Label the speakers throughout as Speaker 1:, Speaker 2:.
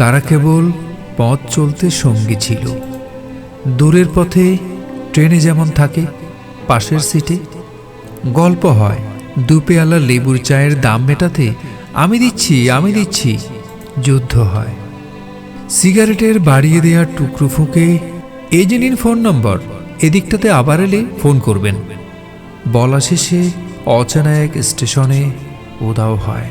Speaker 1: তারা কেবল পথ চলতে সঙ্গী ছিল। দূরের পথে ট্রেনে যেমন থাকে, পাশের সিটে গল্প হয়। দু পেয়ালা লেবুর চায়ের দাম মেটাতে, আমি দিচ্ছি আমি দিচ্ছি। যুদ্ধ হয়। সিগারেটের বাড়িয়ে দেওয়ার টুকরো ফুঁকে এই ফোন নম্বর, এদিকটাতে আবার এলে ফোন করবেন। বলা শেষে অচেনা এক স্টেশনে উদাও হয়।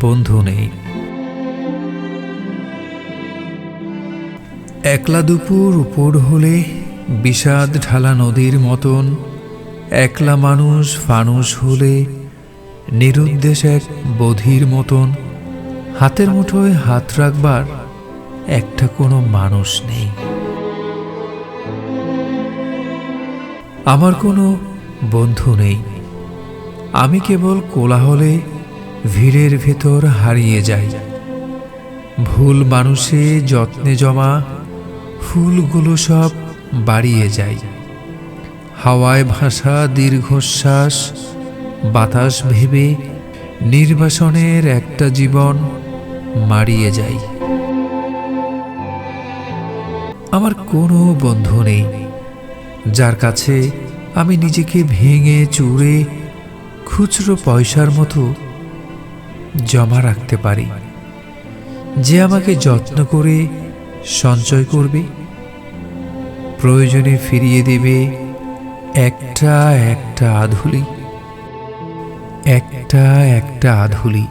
Speaker 1: বন্ধু নেই। একলা দুপুর উপর হলে বিষাদ ঢালা নদীর মতন একলা মানুষ ফানুষ হলে নিরুদ্দেশ এক বধির মতন হাতের মুঠোয় হাত রাখবার একটা কোনো মানুষ নেই। আমার কোনো বন্ধু নেই। আমি কেবল কোলাহলে ভিড়ের ভেতর হারিয়ে যাই ভুল মানুষে যত্নে জমা ফুলগুলো সব বাড়িয়ে যায়। হাওয়ায় ভাসা দীর্ঘশ্বাস, বাতাস ভেবে নির্বাসনের একটা জীবন মারিয়ে যায়। আমার কোনো বন্ধু নেই। যার কাছে আমি নিজেকে ভেঙে চুরে খুচরো পয়সার মতো জমা রাখতে পারি। যে আমাকে যত্ন করে সঞ্চয় করবে, প্রয়োজনে ফিরিয়ে দেবে একটা একটা আধুলি। একটা একটা আধুলি।